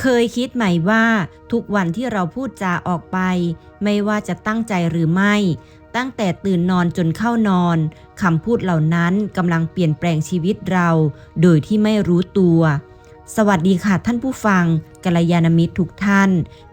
เคยคิดไหมว่าทุกวันที่เราพูดจาออกไป ไม่ว่าจะตั้งใจหรือไม่ ตั้งแต่ตื่นนอนจนเข้านอนคำพูดเหล่านั้นกำลังเปลี่ยนแปลงชีวิตเรา โดยที่ไม่รู้ตัว สวัสดีค่ะท่านผู้ฟังกัลยาณมิตรทุกท่าน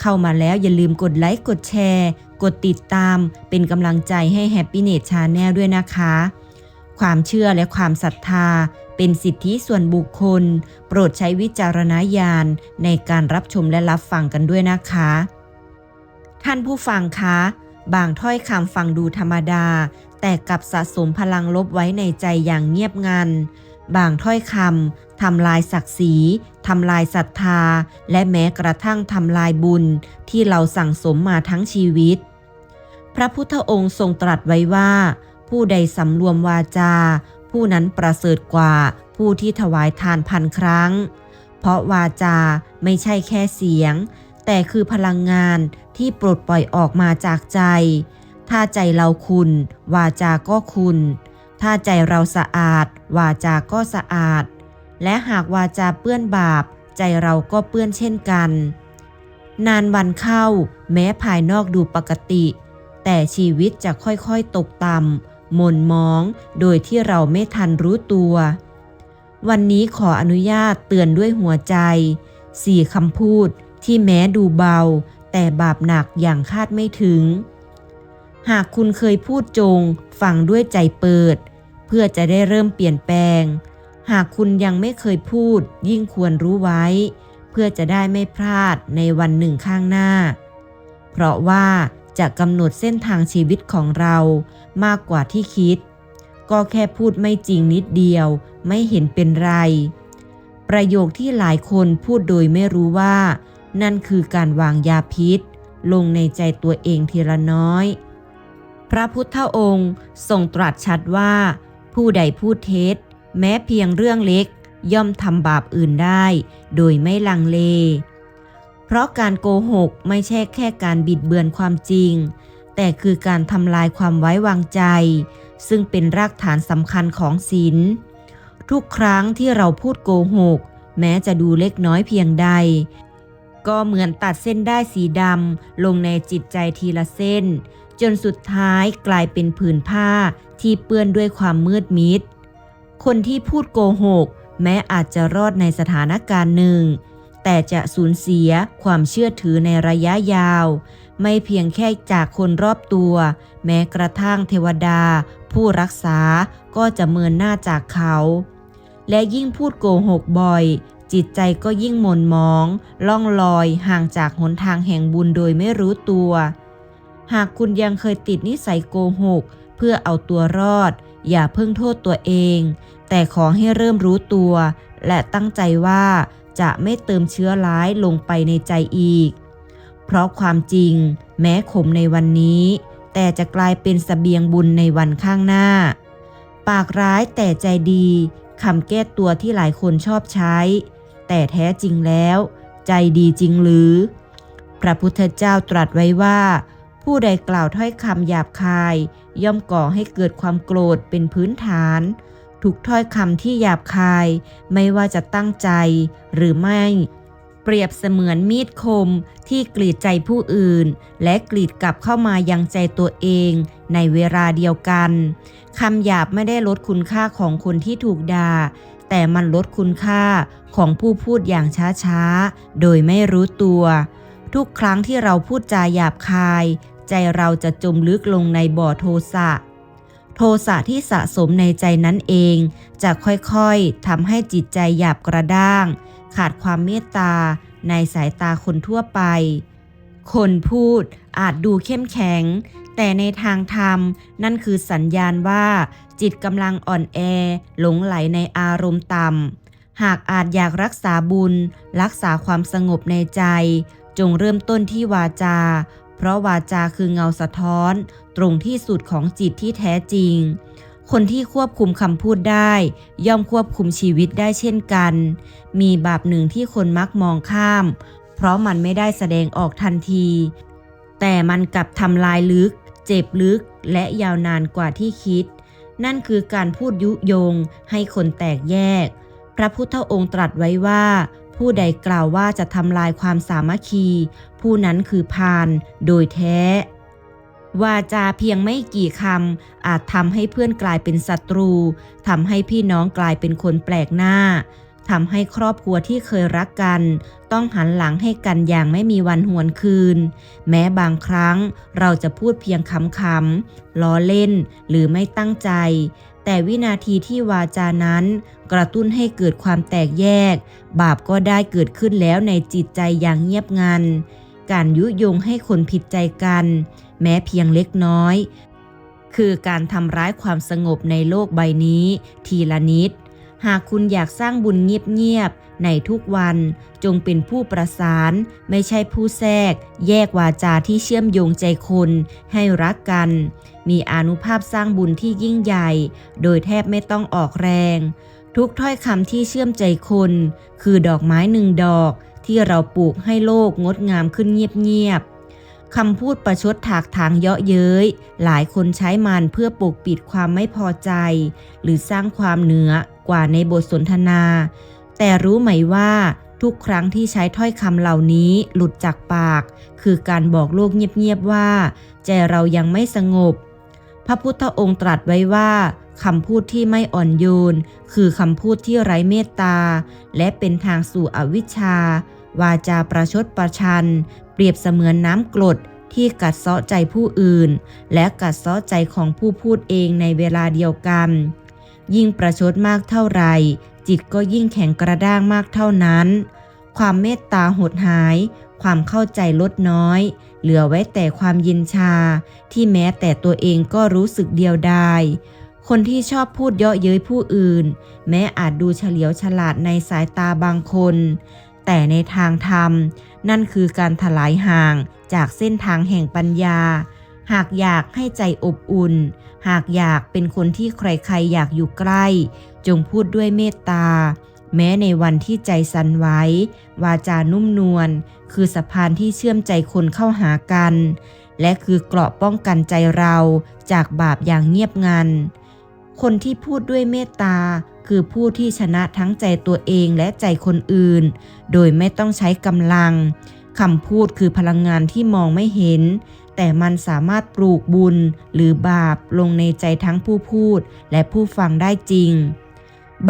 เข้ามาแล้วอย่าลืมกดไลค์กดแชร์ กดติดตาม เป็นกำลังใจให้ Happiness Channel ด้วยนะคะ ความเชื่อและความศรัทธา เป็นสิทธิส่วนบุคคล โปรดใช้วิจารณญาณในการรับชมและรับฟังกันด้วยนะคะ ท่านผู้ฟังคะ บางถ้อยคำฟังดูธรรมดา แต่กับสะสมพลังลบไว้ในใจอย่างเงียบงัน บางถ้อยคำทำลายศักดิ์ศรีทำลายศรัทธา และแม้กระทั่งทำลายบุญที่เราสั่งสมมาทั้งชีวิต พระพุทธองค์ทรงตรัสไว้ว่า ผู้ใดสำรวมวาจา ผู้นั้นประเสริฐกว่าผู้ที่ถวายทานพันครั้ง เพราะวาจาไม่ใช่แค่เสียง แต่คือพลังงานที่ปลดปล่อยออกมาจากใจ ถ้าใจเราคุณ วาจาก็คุณ ถ้าใจเราสะอาด วาจาก็สะอาด และหากวาจาเปื้อนบาป ใจเราก็เปื้อนเช่นกัน นานวันเข้า แม้ภายนอกดูปกติ แต่ชีวิตจะค่อยๆตกต่ำ หม่นมองโดยที่เราไม่ทันรู้ตัว วันนี้ขออนุญาตเตือนด้วยหัวใจสี่คำพูดที่แม้ดูเบา แต่บาปหนักอย่างคาดไม่ถึง หากคุณเคยพูดจง ฟังด้วยใจเปิด เพื่อจะได้เริ่มเปลี่ยนแปลง หากคุณยังไม่เคยพูด ยิ่งควรรู้ไว้ เพื่อจะได้ไม่พลาดในวันหนึ่งข้างหน้า เพราะว่า จะกำหนดเส้นทางชีวิตของเรามากกว่าที่คิด ก็แค่พูดไม่จริงนิดเดียวไม่เห็นเป็นไร ประโยคที่หลายคนพูดโดยไม่รู้ว่า นั่นคือการวางยาพิษ ลงในใจตัวเองทีละน้อย พระพุทธองค์ทรงตรัสชัดว่า ผู้ใดพูดเท็จ แม้เพียงเรื่องเล็ก ย่อมทำบาปอื่นได้ โดยไม่ลังเล เพราะการโกหกไม่ใช่แค่การบิดเบือนความจริง แต่คือการทำลายความไว้วางใจ ซึ่งเป็นรากฐานสำคัญของศีลทุกครั้งที่เราพูดโกหก แม้จะดูเล็กน้อยเพียงใด ก็เหมือนตัดเส้นได้สีดำลงในจิตใจทีละเส้น จนสุดท้ายกลายเป็นผืนผ้าที่เปื้อนด้วยความมืดมิด คนที่พูดโกหก แม้อาจจะรอดในสถานการณ์หนึ่ง แต่จะสูญเสียความเชื่อถือในระยะยาว ไม่เพียงแค่จากคนรอบตัว แม้กระทั่งเทวดา ผู้รักษาก็จะเมินหน้าจากเขา และยิ่งพูดโกหกบ่อย จิตใจก็ยิ่งหม่นมอง ล่องลอยห่างจากหนทางแห่งบุญโดยไม่รู้ตัว หากคุณยังเคยติดนิสัยโกหก เพื่อเอาตัวรอด อย่าเพิ่งโทษตัวเอง แต่ขอให้เริ่มรู้ตัว และตั้งใจว่า จะไม่เติมเชื้อร้ายลงไปในใจอีก เพราะความจริงแม้ขมในวันนี้ แต่จะกลายเป็นสเสบียงบุญในวันข้างหน้า ปากร้ายแต่ใจดีคำแก้ตัวที่หลายคนชอบใช้ แต่แท้จริงแล้ว ใจดีจริงหรือ พระพุทธเจ้าตรัสไว้ว่า ผู้ใดกล่าวถ้อยคำหยาบคาย ย่อมก่อให้เกิดความโกรธเป็นพื้นฐาน ทุกถ้อยคำที่หยาบคาย ไม่ว่าจะตั้งใจหรือไม่ เปรียบเสมือนมีดคมที่กรีดใจผู้อื่น และกรีดกลับเข้ามายังใจตัวเองในเวลาเดียวกันคำหยาบไม่ได้ลดคุณค่าของคนที่ถูกด่า แต่มันลดคุณค่าของผู้พูดอย่างช้าๆ โดยไม่รู้ตัว ทุกครั้งที่เราพูดจาหยาบคาย ใจเราจะจมลึกลงในบ่อโทสะ โทสะที่สะสมในใจนั้นเอง จะค่อยๆทำให้จิตใจหยาบกระด้าง ขาดความเมตตา ในสายตาคนทั่วไป คนพูดอาจดูเข้มแข็ง แต่ในทางธรรม นั่นคือสัญญาณว่า จิตกำลังอ่อนแอ หลงไหลในอารมณ์ต่ำหากอาจอยากรักษาบุญ รักษาความสงบในใจ จงเริ่มต้นที่วาจา เพราะวาจาคือเงาสะท้อน ตรงที่สุดของจิตที่แท้จริง คนที่ควบคุมคำพูดได้ ย่อมควบคุมชีวิตได้เช่นกัน มีบาปหนึ่งที่คนมักมองข้าม เพราะมันไม่ได้แสดงออกทันที แต่มันกลับทำลายลึก เจ็บลึกและยาวนานกว่าที่คิด นั่นคือการพูดยุยงให้คนแตกแยก พระพุทธองค์ตรัสไว้ว่า ผู้ใดกล่าวว่าจะทำลายความสามัคคี ผู้นั้นคือพาลโดยแท้ วาจาเพียงไม่กี่คำอาจทำให้เพื่อนกลายเป็นศัตรูทำให้พี่น้องกลายเป็นคนแปลกหน้าทำให้ครอบครัวที่เคยรักกัน ต้องหันหลังให้กันอย่างไม่มีวันหวนคืน แม้บางครั้งเราจะพูดเพียงคำๆล้อเล่นหรือไม่ตั้งใจ แต่วินาทีที่วาจานั้น กระตุ้นให้เกิดความแตกแยก บาปก็ได้เกิดขึ้นแล้วในจิตใจอย่างเงียบงัน การยุยงให้คนผิดใจกัน แม้เพียงเล็กน้อย คือการทำร้ายความสงบในโลกใบนี้ ทีละนิด หากคุณอยากสร้างบุญเงียบๆในทุกวันจงเป็นผู้ประสาน ไม่ใช่ผู้แทรก แยกวาจาที่เชื่อมโยงใจคนให้รักกัน มีอนุภาพสร้างบุญที่ยิ่งใหญ่ โดยแทบไม่ต้องออกแรง ทุกถ้อยคำที่เชื่อมใจคน คือดอกไม้หนึ่งดอก ที่เราปลูกให้โลกงดงามขึ้นเงียบๆคำพูดประชดถากถางเยาะเย้ย หลายคนใช้มันเพื่อปกปิดความไม่พอใจ หรือสร้างความเหนือ กว่าในบทสนทนา แต่รู้ไหมว่าทุกครั้งที่ใช้ถ้อยคำเหล่านี้หลุดจากปาก คือการบอกโลกเงียบๆว่า ใจเรายังไม่สงบ พระพุทธองค์ตรัสไว้ว่าคำพูดที่ไม่อ่อนโยน คือคำพูดที่ไร้เมตตา และเป็นทางสู่อวิชชา วาจาประชดประชัน เปรียบเสมือนน้ำกรดที่กัดเซาะใจผู้อื่น และกัดเซาะใจของผู้พูดเองในเวลาเดียวกัน ยิ่งประชดมากเท่าไร จิตก็ยิ่งแข็งกระด้างมากเท่านั้น ความเมตตาหดหาย ความเข้าใจลดน้อย เหลือไว้แต่ความยินชา ที่แม้แต่ตัวเองก็รู้สึกเดียวดายคนที่ชอบพูดเยาะเย้ยผู้อื่น แม้อาจดูเฉลียวฉลาดในสายตาบางคน แต่ในทางธรรม นั่นคือการถลายห่างจากเส้นทางแห่งปัญญา หากอยากให้ใจอบอุ่น หากอยากเป็นคนที่ใครๆอยากอยู่ใกล้ จงพูดด้วยเมตตา แม้ในวันที่ใจสั่นไหววาจานุ่มนวลคือสะพานที่เชื่อมใจคนเข้าหากัน และคือเกราะป้องกันใจเราจากบาปอย่างเงียบงัน คนที่พูดด้วยเมตตาคือผู้ที่ชนะทั้งใจตัวเองและใจคนอื่น โดยไม่ต้องใช้กำลัง คำพูดคือพลังงานที่มองไม่เห็น แต่มันสามารถปลูกบุญหรือบาปลงในใจทั้งผู้พูดและผู้ฟังได้จริง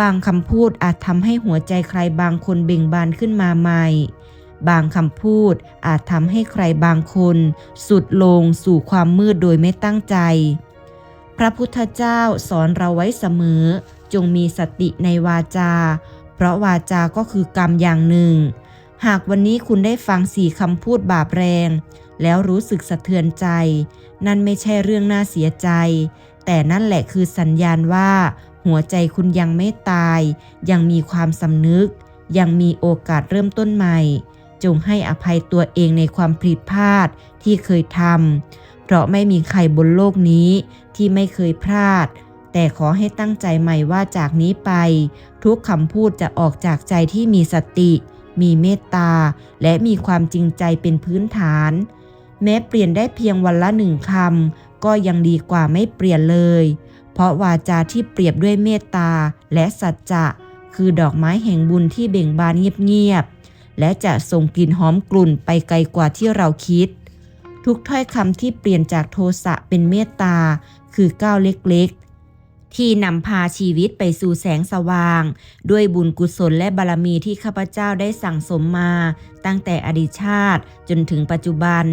บางคำพูดอาจทำให้หัวใจใครบางคนเบ่งบานขึ้นมาใหม่ บางคำพูดอาจทำให้ใครบางคน สุดลงสู่ความมืดโดยไม่ตั้งใจ พระพุทธเจ้าสอนเราไว้เสมอ จงมีสติในวาจา เพราะวาจาก็คือกรรมอย่างหนึ่ง หากวันนี้คุณได้ฟังสี่คำพูดบาปแรง แล้วรู้สึกสะเทือนใจ นั่นไม่ใช่เรื่องน่าเสียใจ แต่นั่นแหละคือสัญญาณว่า หัวใจคุณยังไม่ตาย ยังมีความสำนึก ยังมีโอกาสเริ่มต้นใหม่ จงให้อภัยตัวเองในความผิดพลาดที่เคยทำเพราะไม่มีใครบนโลกนี้ที่ไม่เคยพลาด แต่ขอให้ตั้งใจใหม่ว่าจากนี้ไป ทุกคำพูดจะออกจากใจที่มีสติ มีเมตตา และมีความจริงใจเป็นพื้นฐาน แม้เปลี่ยนได้เพียงวันละหนึ่งคำก็ยังดีกว่าไม่เปลี่ยนเลย เพราะวาจาที่เปรียบด้วยเมตตาและสัจจะคือดอกไม้แห่งบุญที่เบ่งบานเงียบๆ และจะส่งกลิ่นหอมกลุ่นไปไกลกว่าที่เราคิด ทุกถ้อยคำที่เปลี่ยนจากโทสะเป็นเมตตา คือก้าวเล็กๆ ที่นำพาชีวิตไปสู่แสงสว่าง ด้วยบุญกุศลและบารมีที่ข้าพเจ้าได้สั่งสมมา ตั้งแต่อดีตชาติจนถึงปัจจุบัน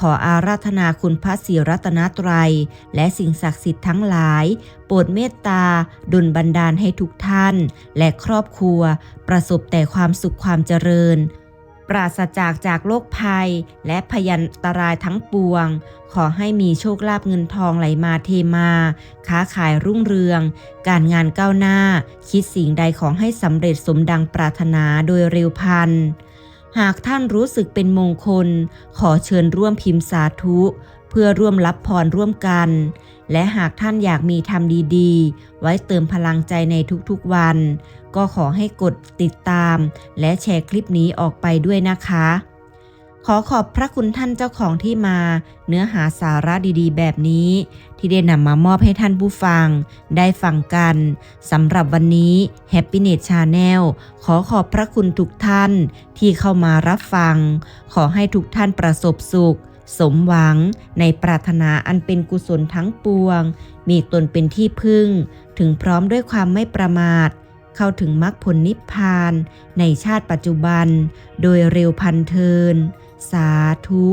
ขออาราธนาคุณพระศรีรัตนตรัย และสิ่งศักดิ์สิทธิ์ทั้งหลาย โปรดเมตตาดลบันดาลให้ทุกท่าน และครอบครัว ประสบแต่ความสุขความเจริญ ปราศจากจากโรคภัย และพยันตรายทั้งปวง ขอให้มีโชคลาภเงินทองไหลมาเทมา ค้าขายรุ่งเรือง การงานก้าวหน้า คิดสิ่งใดของให้สำเร็จสมดังปรารถนาโดยเร็วพัน หากท่านรู้สึกเป็นมงคล ขอเชิญร่วมพิมพ์สาธุ เพื่อร่วมรับพรร่วมกัน และหากท่านอยากมีธรรมดีๆ ไว้เติมพลังใจในทุกๆวัน ก็ขอให้กดติดตาม และแชร์คลิปนี้ออกไปด้วยนะคะ ขอขอบพระคุณท่านเจ้าของที่มา เนื้อหาสาระดีๆ แบบนี้ ที่ได้นำมามอบให้ท่านผู้ฟัง ได้ฟังกันสำหรับวันนี้ Happiness Channel ขอขอบพระคุณทุกท่านที่เข้ามารับฟัง ขอให้ทุกท่านประสบสุข สมหวังในปรารถนาอันเป็นกุศลทั้งปวง มีตนเป็นที่พึ่ง ถึงพร้อมด้วยความไม่ประมาท เข้าถึงมรรคผลนิพพาน ในชาติปัจจุบัน โดยเร็วพันเทิน สาธุ